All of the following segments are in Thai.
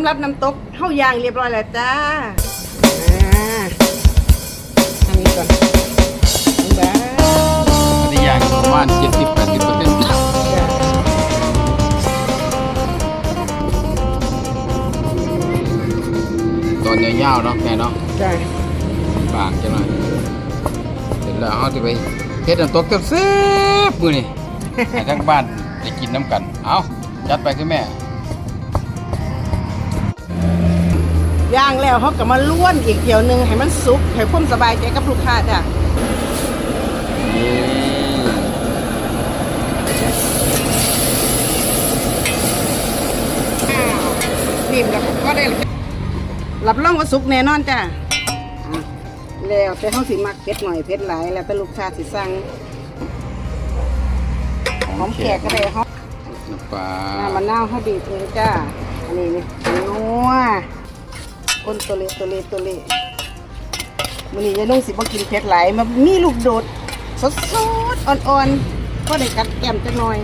ำหรับน้ำตกเข้ายางเรียบร้อยแล้วจ้าอ่าทำนี้ก่อนบ้าอันนี้ยางประมาณ70 80เปอร์เซ็นต์ตอนยาวๆเนาะแม่เนาะจ้าบางจังหน่อยเสร็จแล้วเฮาสิไปเฮ็ดน้ำตกแซ่บมือนี้ให้ทั้งบ้านได้กินน้ำกัน เอาจัดไปคือแม่ ย่างแล้วเขาก็มาล้วนอีกเที่ยวหนึงให้มันสุกให้ความสบายใจกับลูกค้าจ้ะนี่อ้าวนิ่มแล้วก็ได้เลยรับรองว่าสุกแน่นอนจ้ะอะแล้วแต่เขาสิมักเผ็ดหน่อยเผ็ดหลายแล้วแต่ลูกค้าสิสั่งหอมแขกก็ได้หอมน้ำปลาน้ำมะนาวเขาบีบเองจ้าอันนี้นี่นัว คนตัวเล็กตัวเล็กตัวเล็กมันนี้ยายนุ่งสิบ่กินเผ็ดหลายมันมีลูกโดดสดสดๆอ่อนๆก็ได้กัดแก้มจักหน่อย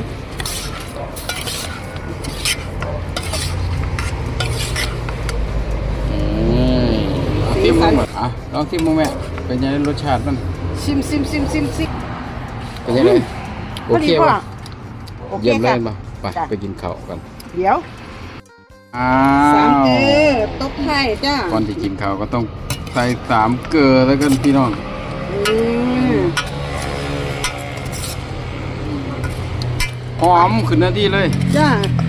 อืมเอาทิมมึงมาอะลองทิมมึงแม่เป็นยังไงรสชาติมันซิมซิมซิมซิมซิมเป็นยังไงโอเคป่ะป่ะโอเคเยี่ยมเลค่ะยป่ะไปจ้ะไปกินข้าวกัน เดี๋ยว อ้าสามวเกลือตบไทยจ้าก่อนที่กินข้าวก็ต้องใส่สามเกลือแล้วกันพี่น้องอืมหอมขึ้นหน้าที่เลยจ้า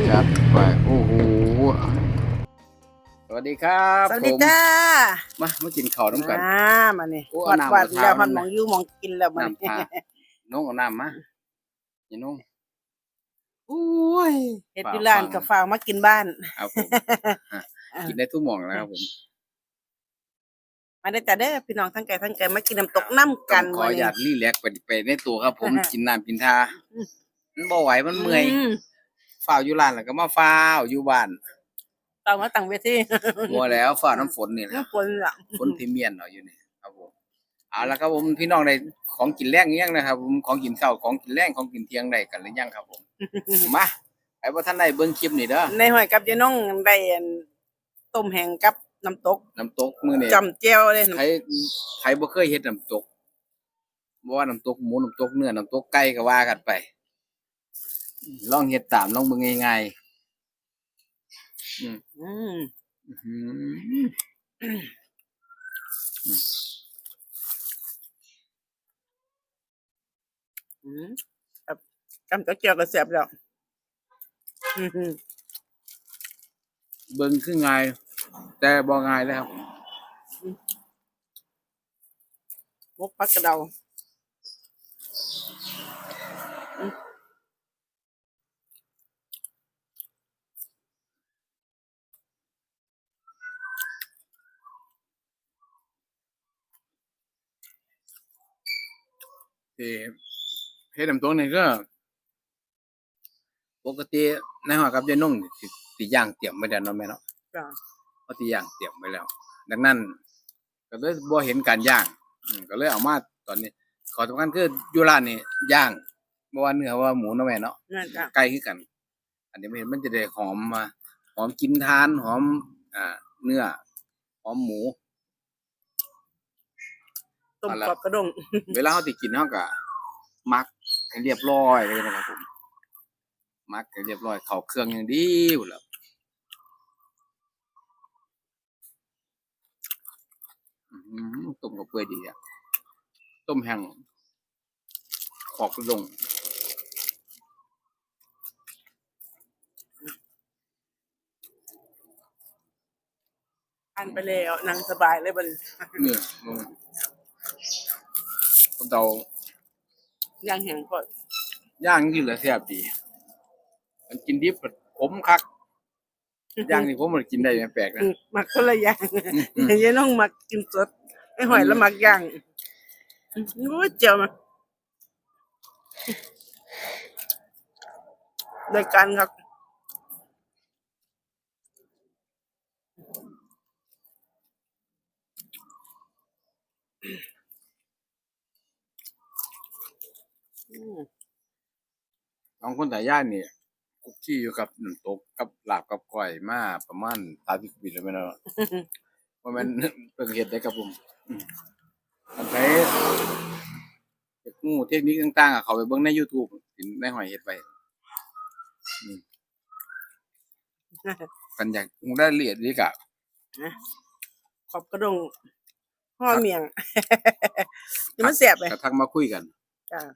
จัดไปโอ้โหสวัสดีครับสวัสดีผมจ้ามามากินข้าวน้ำกัน อ่ามานี่โอ้วัดเอาน้ำวัดมาทาแล้วมัมันนมองอยู่มองกินแล้วมันน้ำทาน้องเอาน้ำมาอย่าน้อง อุ้ยเฮ็ดอยู่ร้านฝากฟังกับฝากมากินบ้านเอาผมอะกินได้ทุกหม่องนะครับผมมาได้อจ้าเด้อพี่น้องทั้งไก่ทั้งไก่มากินน้ำตกน้ำกันขออนุญาตรีแลกซ์ไปไปในตัวครับ ผมอ่ากินน้ำกินทามันบ่ไหวมันเมื่อยมฝ้าวอยู่ร้านแล้วก็มาฝ้าวอยู่บ้านต่างมาต่างเวทีมัวแล้วฝ้าวน้ำฝนนี่แหละน้ำฝนล่ะฝนที่เมียนเนาะอยู่นี่ครับผมเอาละครับผมพี่น้องได้ของกินแรงยังนะครับ ผมของกินเช้าของกินแรงของกินเที่ยงได้กันหรือยังครับผม มาไอ้บ่ท่านได้เบิ่งคลิปนี่เด้อในหอยกับยายน้องได้อันต้มแห้งกับน้ำตกน้ำตกมื้อนี้จำเจียวเลยใครใครบ่เคยเฮ็ดน้ำตกบ่ว่าน้ำตกหมูน้ำตกเนื้อน้ำตกไก่ก็ว่ากันไปลองเฮ็ดตามลองเบิ่งง่ายๆอืมอืมอื้อหืออืมกับ จำตะเกียวก็เสียบแล้วอืมเบิ่งคือง่ายแต่บ่ง่ายเลยครับมกพักกระเดาที่เฮ็ดน้ำตกนี่ก็ ปกติในหอกับยายนุ่งนี่สิสิย่างเตรียมไว้แล้วเนาะแม่เนาะจ้ะเอาที่ย่างเตรียมไว้แล้ว ดังนั้น ก็เลยบ่เห็นการย่างอืมก็เลยเอามาตอนนี้ ขอสำคัญคืออยู่ร้านนี่ย่างบ่ว่าเนื้อว่าหมูเนาะแม่เนาะ นั่นจ้ะไก่คือกัน อันนี้มันเห็นมันจะได้หอมมาหอมกินทานหอม อ่า เนื้อหอมหมู ต้มเอาล่ะกรอบกระดง เวลาเขาติกินเขาก็มักให้เรียบร้อยเลยนะครับผม มักให้เรียบร้อยเข้าเครื่องอย่างดีอยู่แล้วอื้อหือต้มกับเปื่อยดีอะต้มแห้งขอบกระดงอันไปแล้วนั่งสบายเลยบัดนี้เนื้อลงคนเตาย่างแห้งก่อนย่างนี่เหลือแซ่บดี มันกินดิบแบบขมคักย่างนี่ผมมันกินได้ไม่แปลกนะอืมมักคนละอย่างอืมยายน้องมักกินสดไอ้หอยแล้วมักย่างโอ้ยเจียวมาโดยการครับอืมบางคนแต่ย่างนี่ข คุกกี้อยู่กับน้ำตกกับลาบกับก้อยมาประมาณ30ปีแล้วแม่นบ่ว่ามันเพิ่งเฮ็ดได้ครับผมอืมอันไปเฮ็ดงูเทคนิคต่างๆอะเขาไปเบิ่งใน YouTube สิในหอยเฮ็ดไว้อืมกันอยากรู้รายละเอียดดีกะขอบกระดงห่อเมียงนี่มันแสบเลยก็ทักมาคุยกันจ้าอืม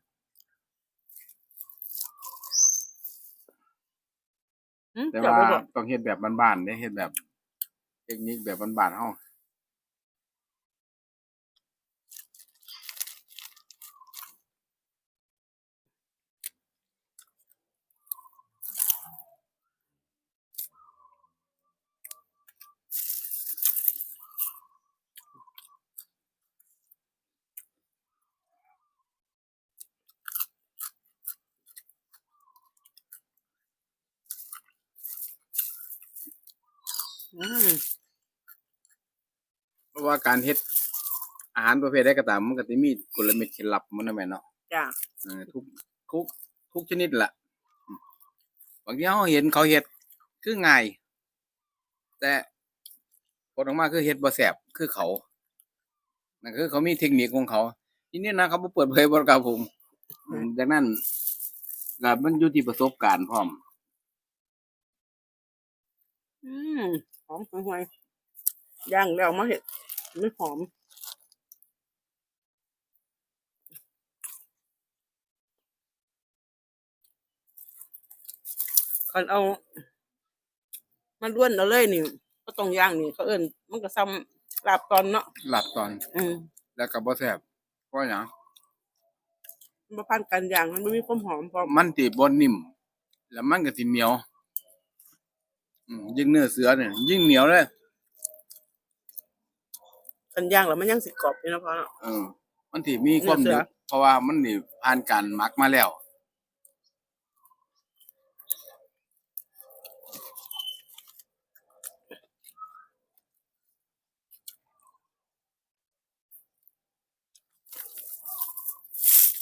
แต่เดี๋ยวว่าบ่บอกต้องเฮ็ดแบบบ้านๆเด้เฮ็ดแบบ เทคนิคแบบบ้านๆเฮา เพราะว่าการเฮ็ดอาหารประเภทใดก็ตามมันก็สิมีกลเม็ดเคล็ดลับมันนะแม่เนาะจ้าเออทุกทุกทุกชนิดล่ะอืมบางทีเราเห็นเขาเฮ็ดคือง่ายแต่ผลออกมาคือเฮ็ดบ่แซ่บคือเขานั่นคือเขามีเทคนิคของเขา ทีนี้นะเขาบ่เปิดเผยบ่กับผมอืมดังนั้นก็มันอยู่ที่ประสบการณ์พร้อม อืมห อมหวยๆย่างแล้วมาเห็ดไม่หอมคันเอามันล้วนเอาเลยนี่ก็ต้องย่างนี่เขาเอิ้นมันก็ซ้ำลาบตอนเนาะหลับตอน อืมแล้วก็บ่แซ่บเพราะหยังมันบ่ผ่านการย่างมันไม่มีความหอมพร้อมมันสิบ่นิ่ม แล้วมันก็สิเหนียวอืม ยิ่งเนื้อเสือเนี่ย ยิ่งเหนียวเลยกันย่างแล้วมันยังสิกรอบอยู่นะพ่อเนาะ เออมันสิมีความเนื้หอนึเสือบเพราะว่ามันนี่ผ่านการหมักมาแล้ว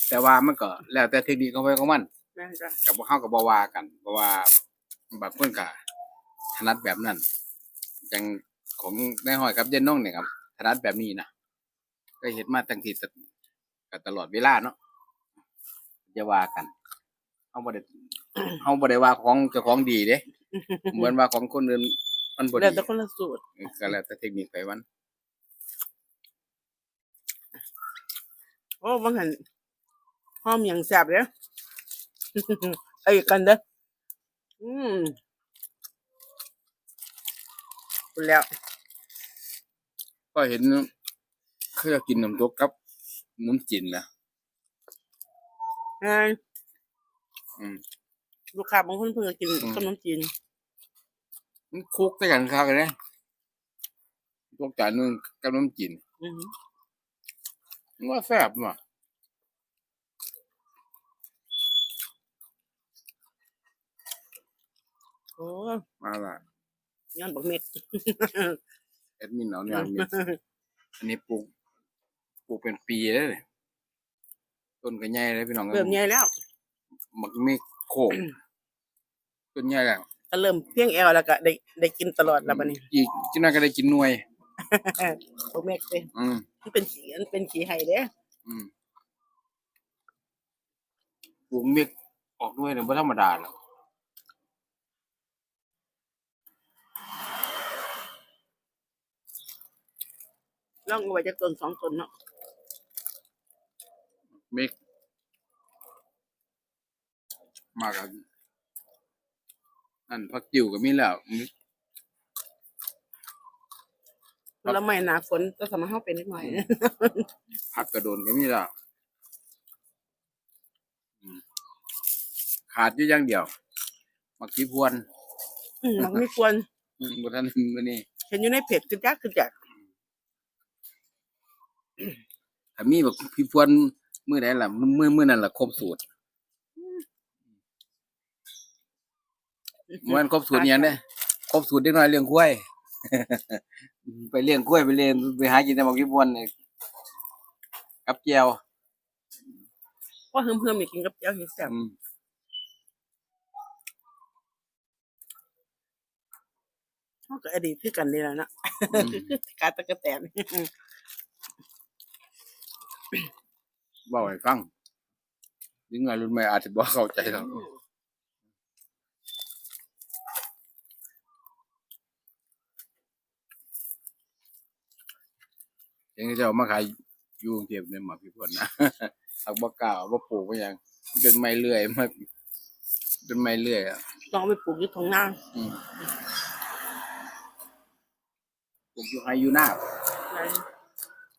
แต่ว่ามันก็แล้วแต่เทคนิคของไปของมันแม่นจ้ะ กับบ่เฮาก็บ่ว่ากันเพราะว่าบางคนก็ ถนัดแบบนั้นอย่างของนายห้อยกับเย็นน้องเนี่ยครับถนัดแบบนี้นะก็เฮ็ดมาตั้งที่ก็ตลอดเวลาเนาะจะว่ากันเฮาบ่ได้เฮาบ่ได้ว่าของเจ้าของดีเด้เหมือนว่าของคนอื่นมันบ่แล้วดีแต่คนละสูตรก็แล้วแต่เทคนิคไปมันโอ้บางหันหอมอย่างแซ่บเลยไอ้กันเด้ออืม คุณแล้ว ก็เห็นเขาจะกินน้ำตกกับน้ำจิ้นนะแม่นอืมลูกค้าบางคนเพิ่งจะกินอืมขนมจีนมันคลุกด้วยกันครับเลยนะตกจานหนึงกับน้ำจิ้นอือหือมันว่าแซ่บว่ะโอ้มาละ ย้อนบักเม็ด แอดมินเอาเนี่ยมีอันนี้ปลูกปลูกเป็นปีแล้วเลยต้นก็ใหญ่เลยพี่น้องเริ่มใหญ่แล้ว มันไม่โคกต้นใหญ่แล้วก็เริ่มเพียงแอลแล้วก็ได้ได้กินตลอดแล้วบัดนี้อีกจิน่าก็ได้กินหน่วย บักเม็ดเลยอืมมันเป็นขี้มันเป็นขี้ไห้เด้ออืมปลูกเม็กออกหน่วยเนี่ยไม่ธรรมดาแล้ว ลองเอาไว้จากต้นสองต้นเนาะเมกมากันนั่นพักจิ๋วก็มีแล้วมิกแล้วไม่หนาฝนก็สามารถเข้าเป็นนิดหน่อยนะผักกระโดนก็มีแล้วอืมขาดอยู่อย่างเดียวมักกีพวนอืมมันไม่ควรอืมบทันวันนี้เห็นอยู่ในเพจคือจักคือจัก ถ้ามีแบบพี่พวนมื้อใดล่ะมื้อมื้อนั้นล่ะครบสูตรมันครบสูตรอิหยังเด้ครบสูตรเด็กน้อยเลี้ยงกล้วย ไปเลี้ยงกล้วยไปเลี้ยงไปหากินแต่บักพี่พวนนี่กับแก้วเพราะเฮิมเฮิมๆนี่กินกับเจ้าเห็ดแซ่บอืมเขาก็อดีตคือกันนี่แหละเนาะอืมการตะกะแตน เว่าให้ฟังยิ่งไงรุ่นใหม่อาจจะบ่เข้าใจหรอกยังจะเอามาขายอยู่กรุงเทพเนี่ยหมาพี่พลนะหักบ่กล้าบ่ปลูกบ่หยังเป็นไม้เลื่อยมาเป็นไม้เลื่อยอะลองไปปลูกอยู่ตรงหน้าอืมปลูกอยู่ไฮอยู่หน้า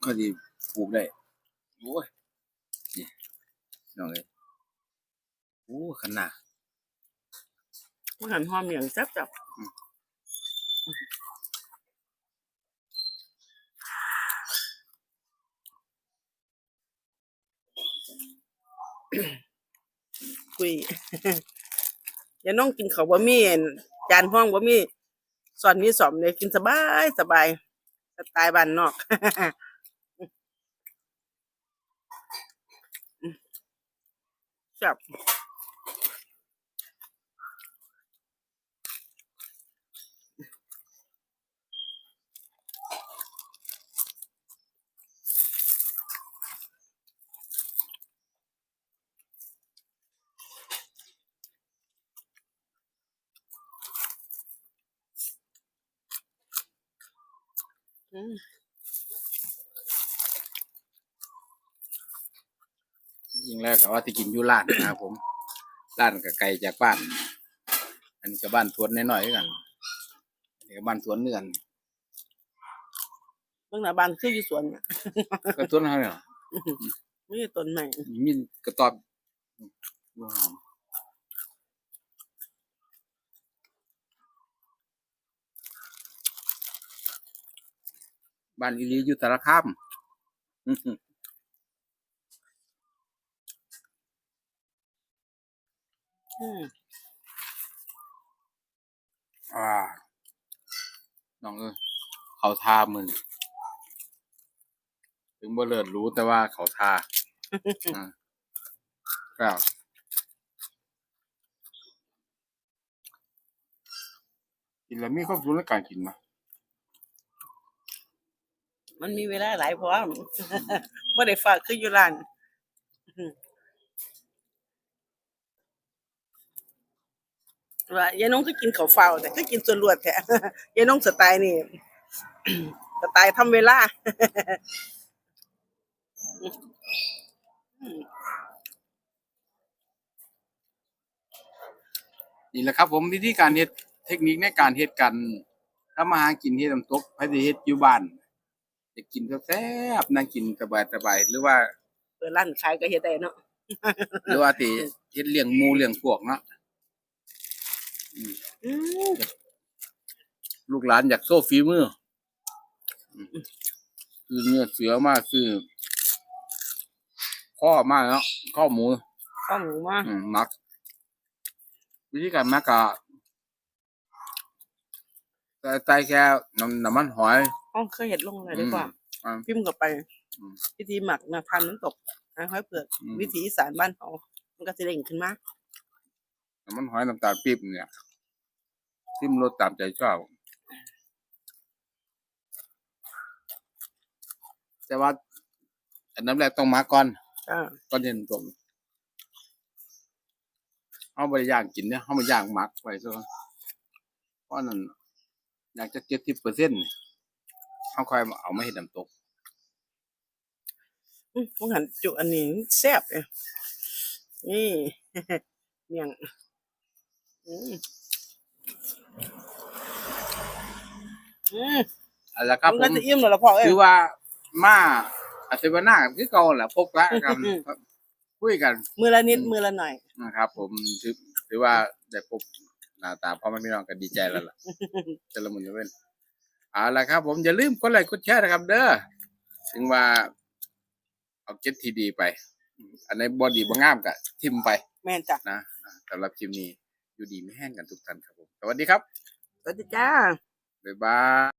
ก็ดีปลูกได้ โอ้ยนี่น้องเอ้ยโอ้ขนาดผู้หันหอมอย่างแซ่บจับอืมคุยอย่าน้องกินเขาวบะหมี่จานห้องบะหมี่สอนมีสอมเลยกินสบายสบายสไตล์บ้านนอก จับ อืมยิ่งแรกก็ว่าที่กินอยู่ร้านนะครับผมร้านก็ไกลจากบ้าน อันนี้ก็บ้านสวนน้อยๆคือกันอันนี้ก็บ้านสวนเนือนเบื้องหน้าบ้านคืออยู่สวนเนี่ยก็สวนเฮาเนี่ยไม่ใช่ต้นใหม่มีกระตอบว้าว บ้านอีหลีอยู่สารคามอืมอ่าน้องเออเขาทามึงถึงบ่เลิศรู้แต่ว่าเขาทาอ่าครับกินแล้วมีความสุขในการกินมา มันมีเวลาหลายพร้อมบ่ได้ฝากคืออยู่ร้านว่ายายน้องก็กินข้าวเฝ้าแต่ก็กินส่วนรวดแท้ยายน้องสไตล์นี่สไตล์ทำเวลานี่แหละครับ ผมวิธีการเฮ็ดเทคนิคในการเฮ็ดกันถ้ามาหากินเฮ็ดน้ำตกให้ได้เฮ็ดอยู่บ้าน จะกินแซ่บๆนั่งกินสบายๆหรือว่าเปิดร้านขายก็เฮ็ดได้เนาะหรือว่าที่เฮ็ดเลี้ยงหมูเลี้ยงพวกเนาะอืมลูกหลานอยากโซ่ฝีมืออืมคือเนื้อเสือมากคือข้อมากเนาะข้อหมู ข้าวหมูมาอืมมักวิธีการมักก็ใส่ใส่แค่น้ำน้ำมันหอย ห้องเคยเห็ดลงเลยดีกว่าอืมพิมพ์เข้าไปอืมวิธีหมักนะพันน้ำตกนะห้อยเปลือกอืม วิถีอีสานบ้านเขามันก็จะเด้งขึ้นมาน้ำมันหอยน้ำตาลปี๊บเนี่ยทิมรสตามใจชอบ แต่ว่า อันน้ำแรกต้องมาก่อน อ่าก่อนเห็นตรงเอาไปย่างกินเนี่ยเอามาย่างหมักไว้ซะก่อนเพราะนั่นอยากจะเจ็ดสิบเปอร์เซ็นต์ เขาค่อยมาเอามาเห็ดน้ำตกอืมพวกหันจุอันนี้แซ่บเลยนี่เมี่ยงอืมอืมเอาละครับมันผก็มจะอิ่มแล้วล่ะพ่อเอ้ยคือว่ามาอาเซวนากันคือเก่าแหละพบละกันอืมคุยกันมือละนิดมือละหน่อยนะครับ ผมถือถือว่าได้พบหน้าตาพ่อแม่พี่น้องกันดีใจแล้วล่ะจะละมุนจะเป็น เอาละครับ ผมอย่าลืมกดไลค์กดแชร์นะครับ เด้อถึงว่าเอาเก็ตทีดีไป อันไหนบอดีบ่งามก็ทิมไปแม่นจ้ะนะสำหรับคลิปนี้อยู่ดีไม่แห้งกันทุกท่านครับผมสวัสดีครับ สวัสดีจ้าบ๊ายบาย